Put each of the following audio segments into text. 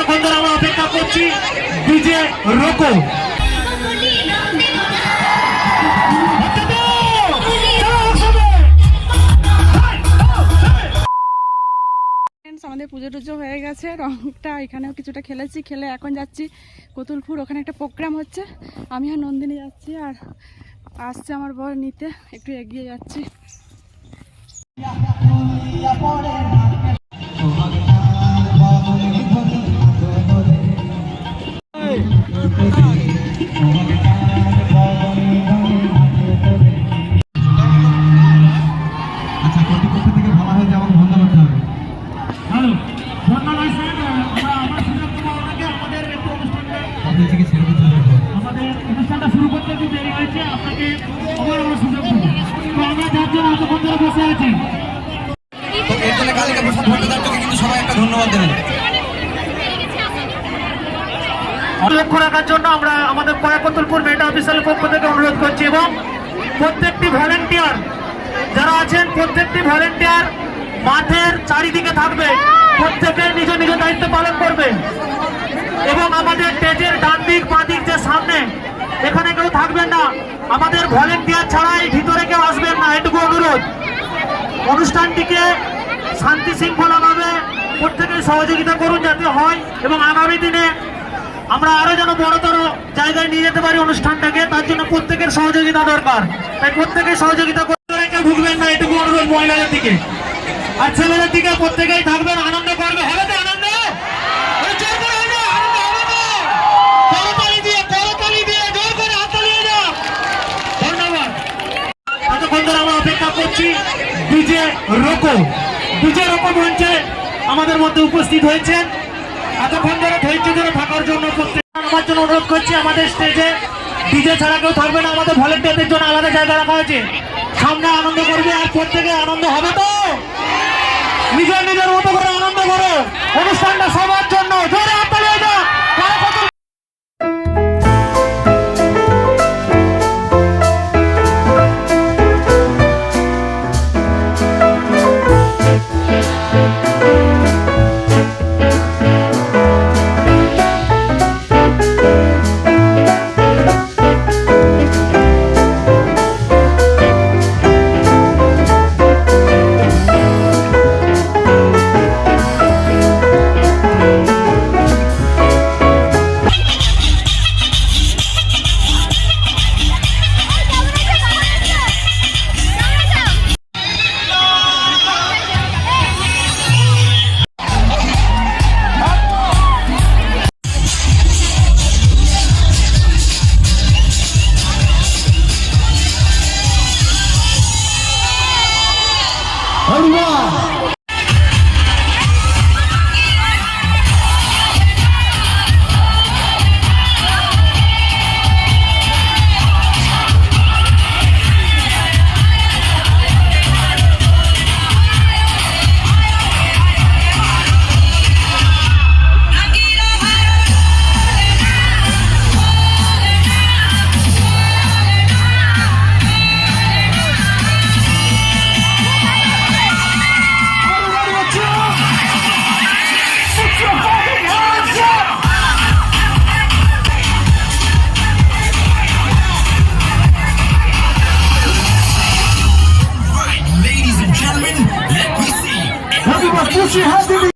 ততক্ষণ ধরে আমরা অপেক্ষা করছি ডিজে রোকো আমাদের পুজো টুজো হয়ে গেছে রংটা এখানেও কিছুটা খেলেছি খেলে এখন যাচ্ছি কতুলপুর ওখানে একটা প্রোগ্রাম হচ্ছে। আমি আর নন্দিনী যাচ্ছি আর আসছে আমার বর নিতে একটু এগিয়ে যাচ্ছি। আচ্ছা এর জন্য কালিকা প্রসাদ ভট্টাচার্যকে কিন্তু সবাই একটা ধন্যবাদ দেবেন। লক্ষ্য রাখার জন্য আমরা আমাদের কয়াকতুলপুর মেটা অফিসিয়াল পক্ষ থেকে অনুরোধ করছি এবং প্রত্যেকটি ভলেন্টিয়ার যারা আছেন, প্রত্যেকটি ভলেন্টিয়ার মাঠের চারিদিকে থাকবে, প্রত্যেকে নিজ নিজ দায়িত্ব পালন করবে এবং আমাদের স্টেজের ডান দিক বাঁ দিক যে সামনে, এখানে কেউ থাকবেন না। আমাদের ভলেন্টিয়ার ছাড়াই ভিতরে কেউ আসবেন না, এটুকু অনুরোধ। অনুষ্ঠানটিকে শান্তি শৃঙ্খলাভাবে প্রত্যেকে সহযোগিতা করুন যাতে হয় এবং আগামী দিনে আমরা আরও যেন বড়তর জায়গায় নিয়ে যেতে পারি অনুষ্ঠানটাকে, তার জন্য প্রত্যেকের সহযোগিতা দরকার। তাই প্রত্যেকের সহযোগিতা কেউ ঢুকবেন না, এটুকু অনুরোধ মহিলাদের দিকে। আর ছেলেদের দিকে প্রত্যেকেই থাকবেন, আনন্দ করবে। হবে তো আনন্দ? আমরা অপেক্ষা করছি আমাদের মধ্যে উপস্থিত হয়েছেন এতক্ষণ ধরে ধৈর্য ধরে থাকার জন্য আমার জন্য অনুরোধ করছি, আমাদের স্টেজে ডিজে ছাড়া কেউ থাকবে না, আমাদের ভলেন্টিয়ারদের জন্য আলাদা জায়গা রাখা হয়েছে। সামনে আনন্দ করবে আর প্রত্যেকে আনন্দ হবে তো? নিজের নিজের মতো করে আনন্দ করো। অনুষ্ঠানটা সবার জন্য। জোরে she has to be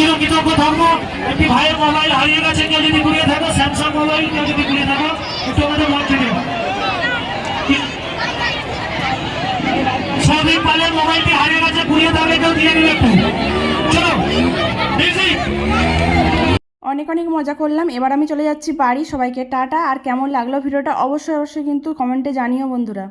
তার কাছে চিরকৃতজ্ঞ থাকব একটি ভাইয়ের মোবাইল হারিয়ে গেছে, কেউ যদি ঘুরিয়ে থাকো স্যামসাং মোবাইল কেউ যদি ঘুরিয়ে থাকো, একটু আমাদের মঞ্চে দিও সবই পালের মোবাইলটি হারিয়ে গেছে, ঘুরিয়ে থাকলে কেউ দিয়ে দিবে একটু। চলো অনেক অনেক মজা করলাম। এবার আমি চলে যাচ্ছি বাড়ি। সবাইকে টাটা। আর কেমন লাগল ভিডিওটা অবশ্যই অবশ্যই কিন্তু কমেন্টে জানিও বন্ধুরা।